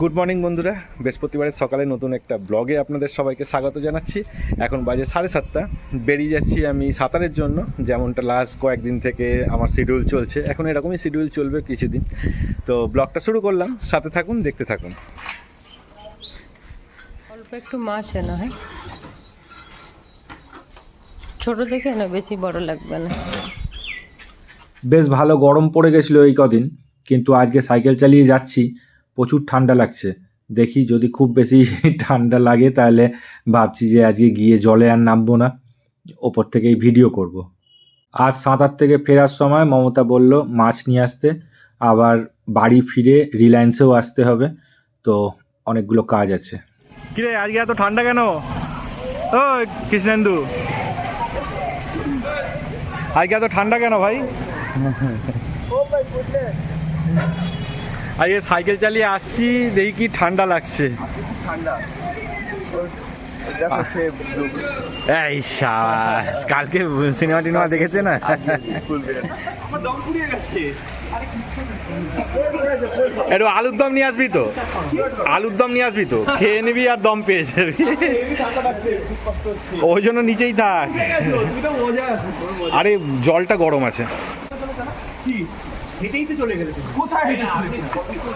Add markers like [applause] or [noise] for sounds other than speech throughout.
Good morning বন্ধুরা। বৃহস্পতিবারের সকালে নতুন একটা ব্লগে আপনাদের সবাইকে স্বাগত জানাচ্ছি। এখন বাজে সাড়ে সাতটা। বেরিয়ে যাচ্ছি আমি সাঁতারের জন্য যেমনটা লাস্ট কয়েকদিন থেকে আমার শিডিউল চলছে। এখন এরকমই শিডিউল চলবে কিছুদিন। তো ব্লগটা শুরু করলাম। সাথে থাকুন দেখতে থাকুন। অল্প একটু মাছ এনো হ্যাঁ? ছোট দেখে না বেশি বড় লাগবে না। বেশ ভালো গরম পড়ে গেছিল এই কদিন কিন্তু আজকে সাইকেল চালিয়ে যাচ্ছি। প্রচুর ঠান্ডা লাগছে। দেখি যদি খুব বেশি [laughs] ঠান্ডা লাগে তাহলে ভাবছি যে আজকে গিয়ে জলে আর নামবো না। ওপর থেকেই ভিডিও করব। আজ সাঁতার থেকে ফেরার সময় মমতা বলল মাছ নিয়ে আসতে। আবার বাড়ি ফিরে রিলায়েন্সেও আসতে হবে। তো অনেকগুলো কাজ আছে। কিরে আজকে এত ঠান্ডা কেন? ও কৃষ্ণেন্দু। আজকে এত ঠান্ডা কেন ভাই? [laughs] [laughs] আজকে সাইকেল চালিয়ে আসছি দেখি কি ঠান্ডা লাগছে। এই সাবাস কালকে সিনেমা টিনেমা দেখেছে না? একটু আলুর দম নিয়ে আসবি তো? আলুর দম নিয়ে আসবি তো? খেয়ে নিবি আর দম পেয়ে যাবি। ওই জন্য নিচেই থাক। আরে জলটা গরম আছে।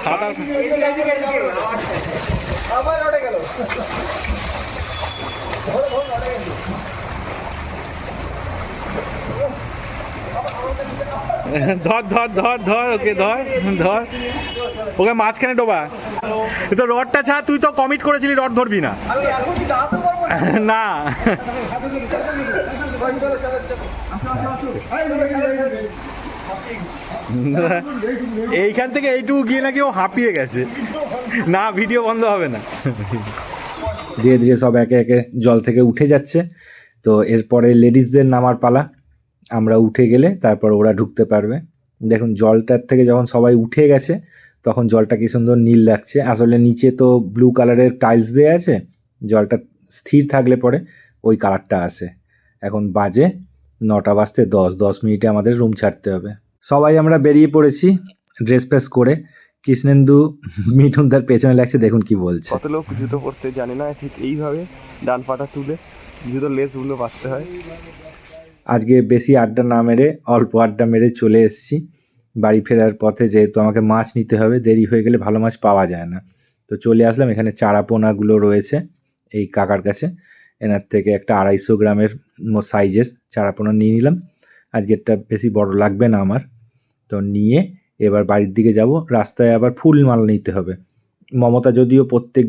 সাঁতার ধর ধর ধর ধর ওকে ধর ধর। ওকে মাঝখানে ডোবা। এ তো রডটা ছাড় তুই তো কমিট করেছিলি রড ধরবি না। না? [laughs] এইখান থেকে এইটুকু গিয়ে নাকি ও হাঁপিয়ে গেছে। না, ভিডিও বন্ধ হবে না। ধীরে ধীরে সব একে একে জল থেকে উঠে যাচ্ছে। তো এরপরে লেডিসদের নামার পালা। আমরা উঠে গেলে তারপর ওরা ঢুকতে পারবে। দেখুন, জলটার থেকে যখন সবাই উঠে গেছে, তখন জলটা কি সুন্দর নীল লাগছে। আসলে নিচে তো ব্লু কালারের টাইলস দেওয়া আছে। জলটা স্থির থাকলে পরে ওই কালারটা আসে। এখন বাজে নটা বাজতে দশ। দশ মিনিটে আমাদের রুম ছাড়তে হবে। সবাই আমরা বেরিয়ে পড়েছি ড্রেস ফ্রেস করে। কৃষ্ণেন্দু [laughs] মিঠুন তার পেছনে লাগছে দেখুন কি বলছে। কত লোক জুতো পরতে জানে না ঠিক এইভাবে ডান পাটা তুলে জুতো লেসগুলো বাঁচতে হয়। আজকে বেশি আড্ডা না মেরে অল্প আড্ডা মেরে চলে এসেছি। বাড়ি ফেরার পথে যেহেতু আমাকে মাছ নিতে হবে দেরি হয়ে গেলে ভালো মাছ পাওয়া যায় না। তো চলে আসলাম এখানে চারাপোনাগুলো রয়েছে এই কাকার কাছে। এনার থেকে একটা আড়াইশো গ্রামের সাইজের চারাপোনা নিয়ে নিলাম। আজকেরটা বেশি বড় লাগবে না আমার। তো নিয়ে এবার বাড়ির দিকে যাব। রাস্তায় আবার ফুল মালা নিতে হবে। মমতা যদিও প্রত্যেক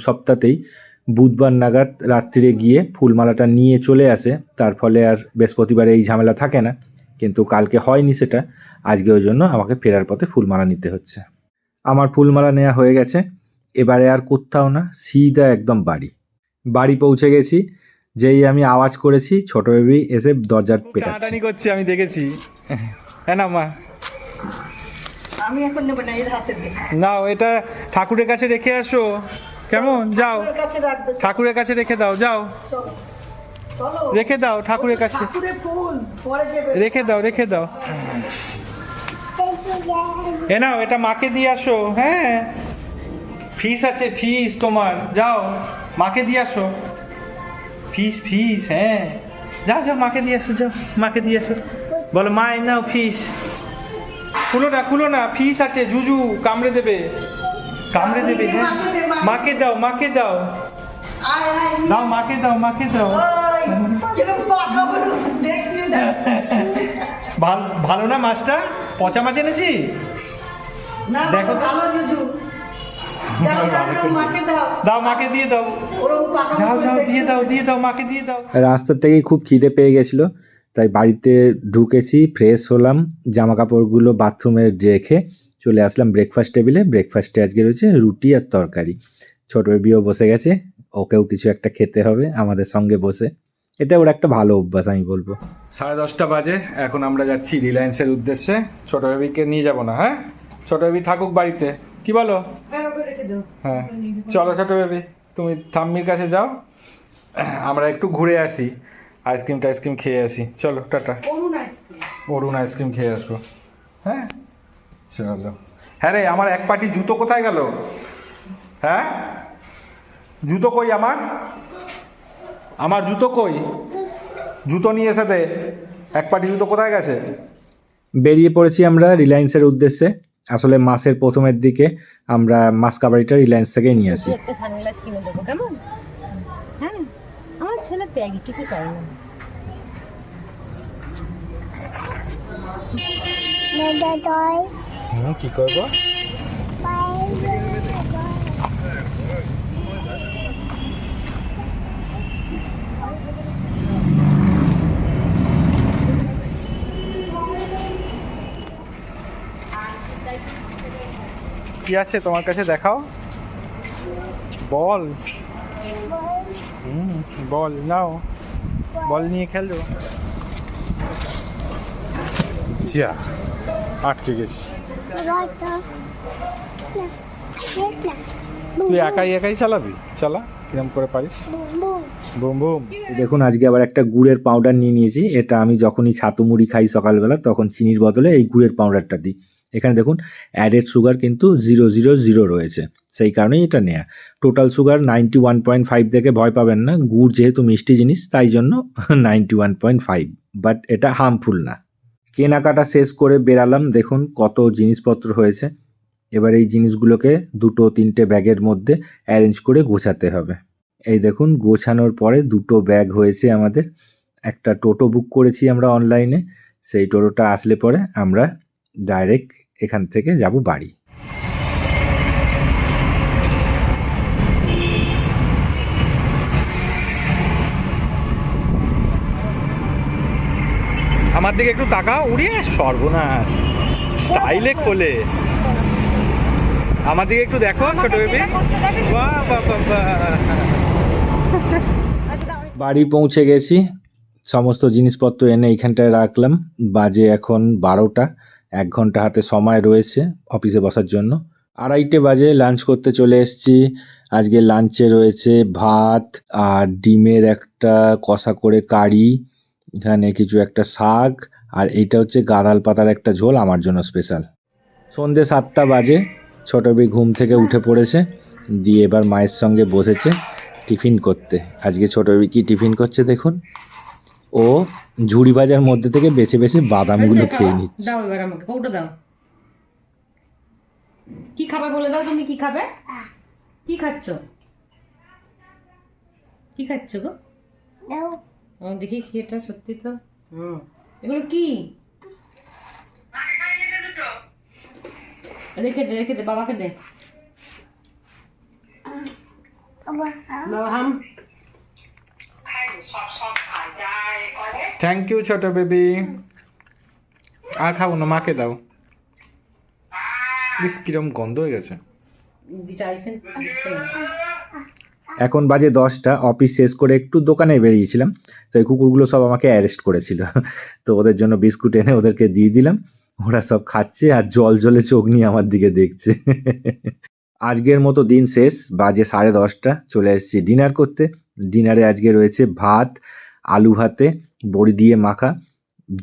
সপ্তাহতেই বুধবার নাগাদ রাত্রিরে গিয়ে ফুলমালাটা নিয়ে চলে আসে। তার ফলে আর বৃহস্পতিবারে এই ঝামেলা থাকে না। কিন্তু কালকে হয়নি সেটা। আজকে ওই জন্য আমাকে ফেরার পথে ফুলমালা নিতে হচ্ছে। আমার ফুলমালা নেওয়া হয়ে গেছে। এবারে আর কোথাও না সিধা একদম বাড়ি। বাড়ি পৌঁছে গেছি। যেই আমি আওয়াজ করেছি ছোট বেবি এসে দরজার পেটাচ্ছে। করছে আমি দেখেছি। হ্যাঁ না মা। আমি এখন নেব না এর হাতে নাও এটা ঠাকুরের কাছে রেখে আসো। কেমন? যাও। ঠাকুরের কাছে রেখে দাও যাও। রেখে দাও ঠাকুরের কাছে। ঠাকুরের ফুল পরে দেবে। রেখে দাও রেখে দাও। এ নাও এটা মাকে দিয়ে আসো হ্যাঁ? ফিস আছে ফিস তোমার। যাও মাকে দিয়ে আসো। ফিস ফিস হ্যাঁ। যাও যাও মাকে দিয়ে আসো যাও মাকে দিয়ে আসো। বলো মা নাও ফিস। খুলো না খুলো না ফিস আছে জুজু কামড়ে দেবে। কামড়ে দেবে হ্যাঁ মাকে দাও মাকে দাও। আয় আয় দাও মাকে দাও মাকে দাও। ভালো ভালো না মাছটা? পচা মাছ এনেছি? দেখো তো। ভালো জুজু। যাও যাও যাও, মাকে দাও। দাও মাকে দিয়ে দাও। যাও যাও দিয়ে দাও। দিয়ে দাও মাকে দিয়ে দাও। রাস্তার থেকেই খুব খিদে পেয়ে গেছিল। তাই বাড়িতে ঢুকেছি ফ্রেশ হলাম জামা কাপড়গুলো বাথরুমে রেখে চলে আসলাম ব্রেকফাস্ট টেবিলে ব্রেকফাস্টে আজকে রয়েছে রুটি আর তরকারি। ছোট বেবিও বসে গেছে ওকেও কিছু একটা খেতে হবে আমাদের সঙ্গে বসে। এটা ওর একটা ভালো অভ্যাস আমি বলব। সাড়ে দশটা বাজে এখন আমরা যাচ্ছি রিলায়েন্সের উদ্দেশ্যে। ছোট বেবিকে নিয়ে যাব না হ্যাঁ? ছোট বেবি থাকুক বাড়িতে। কি বলো? হ্যাঁ চলো ছোট বেবি তুমি থাম্মির কাছে যাও। আমরা একটু ঘুরে আসি। আইসক্রিম টাইসক্রিম খেয়ে আসি। চলো টাটা। অরুণ আইসক্রিম। খেয়ে আসব। হ্যাঁ? চলো হ্যাঁ রে আমার এক পাটি জুতো কোথায় গেল? হ্যাঁ? জুতো কই আমার? আমার জুতো কই? জুতো নিয়ে এসে দে। এক পাটি জুতো কোথায় গেছে? বেরিয়ে পড়েছি আমরা রিলায়েন্সের উদ্দেশ্যে। আসলে মাসের প্রথমের দিকে আমরা মাস কাবারিটা রিলায়েন্স থেকেই নিয়ে আসি। একটা সানগ্লাস কিনে দেবো কেমন? ছেলে ত্যাগী কিছু চাই না। কি করব? কি আছে তোমার কাছে দেখাও? বল। বল নাও বল নিয়ে খেলো যা আটকে গেছি তুই একাই একাই চালাবি চালা কিরম করে পারিস বুম বুম দেখুন আজকে আবার একটা গুড়ের পাউডার নিয়ে নিয়েছি। এটা আমি যখনই ছাতু মুড়ি খাই সকালবেলা তখন চিনির বদলে এই গুড়ের পাউডারটা দিই। এখানে দেখুন অ্যাডেড সুগার কিন্তু জিরো জিরো জিরো রয়েছে। সেই কারণেই এটা নেয়া। Total sugar ninety one point five থেকে ভয় পাবেন না। গুড় যেহেতু মিষ্টি জিনিস, তাই জন্য ninety one point five but এটা হার্মফুল না। কেনাকাটা শেষ করে বেরালাম। দেখুন কত জিনিসপত্র হয়েছে। এবার এই জিনিসগুলোকে দুটো, তিনটে ব্যাগের মধ্যে অ্যারেঞ্জ করে গোছাতে হবে। এই দেখুন, গোছানোর পরে দুটো ব্যাগ হয়েছে আমাদের। একটা টোটো বুক করেছি আমরা অনলাইনে সেই টোটোটা আসলে পরে আমরা ডাইরেক্ট এখান থেকে যাব বাড়ি। আমার দিকে একটু তাকাও উড়িয়ে সর্বনাশ। স্টাইলে কোলে। আমার দিকে একটু দেখো ছোট বেবি। বাড়ি পৌঁছে গেছি। সমস্ত জিনিসপত্র এনে এইখানটায় রাখলাম। বাজে এখন বারোটা। এক ঘণ্টা হাতে সময় রয়েছে অফিসে বসার জন্য। আড়াইটে বাজে লাঞ্চ করতে চলে এসেছি। আজকে লাঞ্চে রয়েছে ভাত আর ডিমের একটা কষা করে কারি, এখানে কিছু একটা শাক আর এইটা হচ্ছে গাঁদাল পাতার একটা ঝোল আমার জন্য স্পেশাল সন্ধে সাতটা বাজে, ছোট বি ঘুম থেকে উঠে পড়েছে, দিয়ে এবার মায়ের সঙ্গে বসেছে টিফিন করতে। আজকে ছোট বি কি টিফিন করছে দেখুন। ও ঝুড়ি বাজার মধ্যে থেকে বেছে বেছে বাদামগুলো খেয়ে নিচ্ছে। দাও এবার আমাকে কৌটো দাও। কি খাবে বলে দাও তুমি কি খাবে? কি খাচ্ছ? কি খাচ্ছ গো? ও দেখি কি এটা সত্যি তো। হুম। এগুলো কি? রেখে দে রেখে দে বাবাকে দে। বাবা হাম। থ্যাংক ইউ ছোট বেবি আর খাব না, মাকে দাও। কিরম গন্ধ হয়ে গেছে। এখন বাজে দশটা অফিস শেষ করে একটু দোকানে বেরিয়েছিলাম, তো এই কুকুরগুলো সব আমাকে অ্যারেস্ট করেছিল। তো ওদের জন্য বিস্কুট এনে ওদেরকে দিয়ে দিলাম। ওরা সব খাচ্ছে আর জল জলে চোখ নিয়ে আমার দিকে দেখছে। আজকের মতো দিন শেষ, বাজে সাড়ে দশটা, চলে এসেছি ডিনার করতে। ডিনারে আজকে রয়েছে ভাত, আলু ভাতে বড়ি দিয়ে মাখা,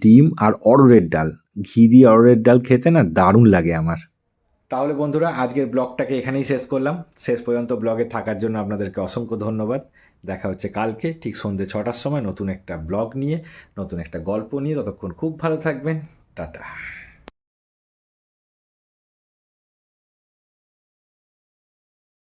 ডিম আর অরড়ের ডাল। ঘি দিয়ে অরড়ের ডাল খেতে না দারুণ লাগে আমার। তাহলে বন্ধুরা, আজকের ব্লগটাকে এখানেই শেষ করলাম। শেষ পর্যন্ত ব্লগে থাকার জন্য আপনাদেরকে অসংখ্য ধন্যবাদ। দেখা হচ্ছে কালকে, ঠিক সন্ধ্যে ছটার সময় নতুন একটা ব্লগ নিয়ে, নতুন একটা গল্প নিয়ে। ততক্ষণ খুব ভালো থাকবেন। টাটা।